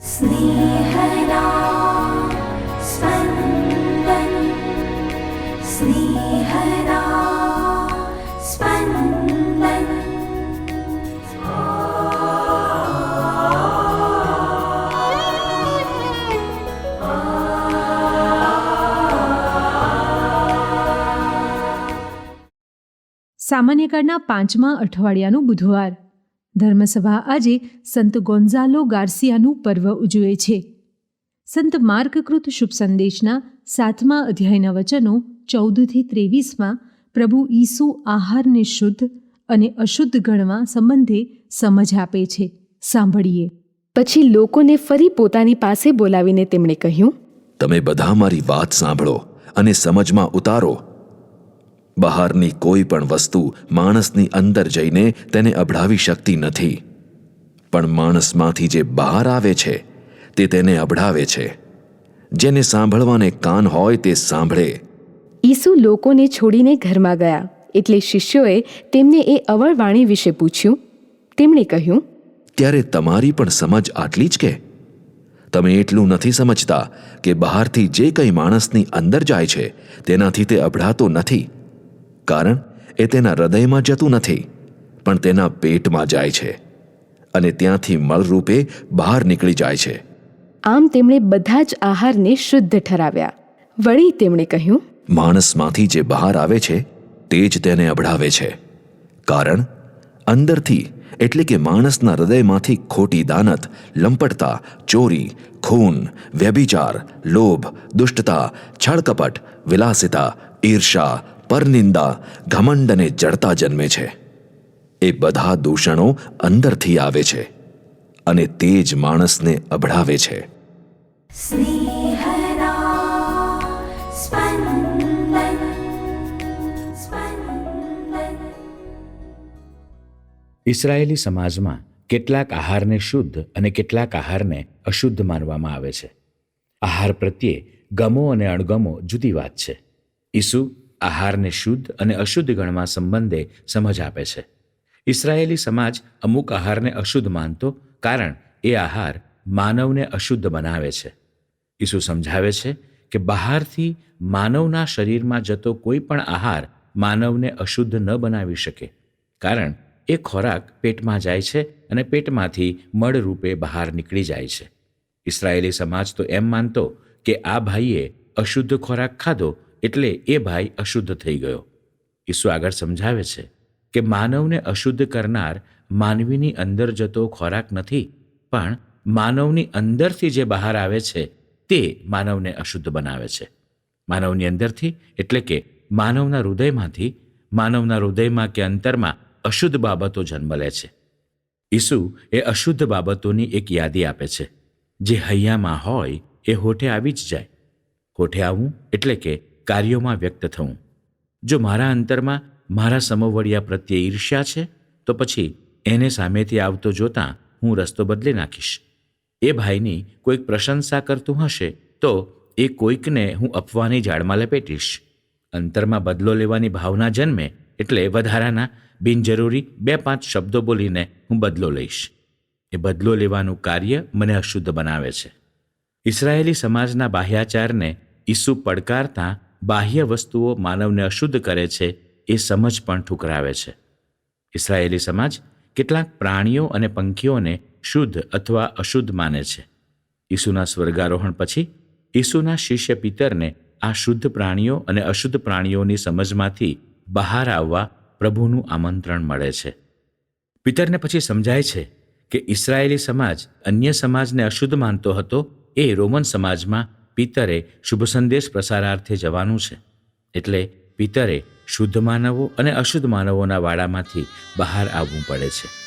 स्नेहदा स्पन्दन् स्नेहदा स्पन्दन् સામાન્યકાળના પાંચમા અઠવાડિયાનું બુધવાર ધર્મસભા આજે સંત ગોન્ઝાલો ગાર્સિયાનું પર્વ ઉજવે છે. સંત માર્કકૃત શુભ સંદેશના સાતમા અધ્યાયના વચનો ચૌદથી ત્રેવીસમાં પ્રભુ ઈસુ આહારને શુદ્ધ અને અશુદ્ધ ગણવા સંબંધે સમજ આપે છે. સાંભળીએ. પછી લોકોને ફરી પોતાની પાસે બોલાવીને તેમણે કહ્યું, તમે બધા મારી વાત સાંભળો અને સમજમાં ઉતારો. બહારની કોઈ પણ વસ્તુ માણસની અંદર જઈને તેને અભડાવી શકતી નથી. પણ માણસમાંથી જે બહાર આવે છે તે તેને અભડાવે છે. જેને સાંભળવાને કાન હોય તે સાંભળે. ઈસુ લોકોને છોડીને ઘરમાં ગયા એટલે શિષ્યોએ તેમને એ અવળવાણી વિશે પૂછ્યું. તેમણે કહ્યું ત્યારે તમારી પણ સમજ આટલી જ કે? તમે એટલું નથી સમજતા કે બહારથી જે કંઈ માણસની અંદર જાય છે તેનાથી તે અભડાતો નથી. કારણ એ તેના હૃદયમાં જતું નથી પણ તેના પેટમાં જાય છે અને ત્યાંથી મળરૂપે બહાર નીકળી જાય છે. આમ તેમણે બધા જ આહારને શુદ્ધ ઠરાવ્યા. વળી તેમણે કહ્યું માણસમાંથી જે બહાર આવે છે તે જ તેને અભડાવે છે. કારણ અંદરથી એટલે કે માણસના હૃદયમાંથી ખોટી દાનત લંપટતા ચોરી ખૂન વ્યભિચાર લોભ દુષ્ટતા છળકપટ વિલાસિતા ઈર્ષા પરનિંદા ઘમંડને જડતા જન્મે છે. એ બધા દૂષણો અંદરથી આવે છે અને તે જ માણસને અભડાવે છે. ઇસરાયેલી સમાજમાં કેટલાક આહારને શુદ્ધ અને કેટલાક આહારને અશુદ્ધ માનવામાં આવે છે. આહાર પ્રત્યે ગમો અને અણગમો જુદી વાત છે. ઈસુ આહારને શુદ્ધ અને અશુદ્ધ ગણવા સંબંધે સમજ આપે છે. ઇસરાયેલી સમાજ અમુક આહારને અશુદ્ધ માનતો કારણ એ આહાર માનવને અશુદ્ધ બનાવે છે. ઈસુ સમજાવે છે કે બહારથી માનવના શરીરમાં જતો કોઈ પણ આહાર માનવને અશુદ્ધ ન બનાવી શકે. કારણ એ ખોરાક પેટમાં જાય છે અને પેટમાંથી મળરૂપે બહાર નીકળી જાય છે. ઇસરાયેલી સમાજ તો એમ માનતો કે આ ભાઈએ અશુદ્ધ ખોરાક ખાધો એટલે એ ભાઈ અશુદ્ધ થઈ ગયો. ઈસુ આગળ સમજાવે છે કે માનવને અશુદ્ધ કરનાર માનવીની અંદર જતો ખોરાક નથી, પણ માનવની અંદરથી જે બહાર આવે છે તે માનવને અશુદ્ધ બનાવે છે. માનવની અંદરથી એટલે કે માનવના હૃદયમાંથી, માનવના હૃદયમાં કે અંતરમાં અશુદ્ધ બાબતો જન્મ લે છે. ઈસુ એ અશુદ્ધ બાબતોની એક યાદી આપે છે. જે હૈયામાં હોય એ હોઠે આવી જ જાય. હોઠે આવવું એટલે કે કાર્યોમાં વ્યક્ત થવું જો મારા અંતરમાં મારા સમવડિયા પ્રત્યે ઈર્ષ્યા છે, તો પછી એને સામેથી આવતો જોતાં હું રસ્તો બદલી નાખીશ. એ ભાઈની કોઈક પ્રશંસા કરતું હશે, તો એ કોઈકને હું અપવાની જાળમાં લપેટીશ. અંતરમાં બદલો લેવાની ભાવના જન્મે એટલે વધારાના બિનજરૂરી બે પાંચ શબ્દો બોલીને હું બદલો લઈશ. એ બદલો લેવાનું કાર્ય મને અશુદ્ધ બનાવે છે. ઇસરાયેલી સમાજના બાહ્યાચારને ઈસુ પડકારતા બાહ્ય વસ્તુઓ માનવને અશુદ્ધ કરે છે એ સમજ પણ ઠુકરાવે છે. ઇસરાયેલી સમાજ કેટલાક પ્રાણીઓ અને પંખીઓને શુદ્ધ અથવા અશુદ્ધ માને છે. ઈસુના સ્વર્ગારોહણ પછી ઈસુના શિષ્ય પિતરને આ શુદ્ધ પ્રાણીઓ અને અશુદ્ધ પ્રાણીઓની સમજમાંથી બહાર આવવા પ્રભુનું આમંત્રણ મળે છે. પિતરને પછી સમજાય છે કે ઇસરાયેલી સમાજ અન્ય સમાજને અશુદ્ધ માનતો હતો એ રોમન સમાજમાં પિતરે શુભ સંદેશ પ્રસારાર્થે જવાનું છે. એટલે પિતરે શુદ્ધ માનવો અને અશુદ્ધ માનવોના વાડામાંથી બહાર આવવું પડે છે.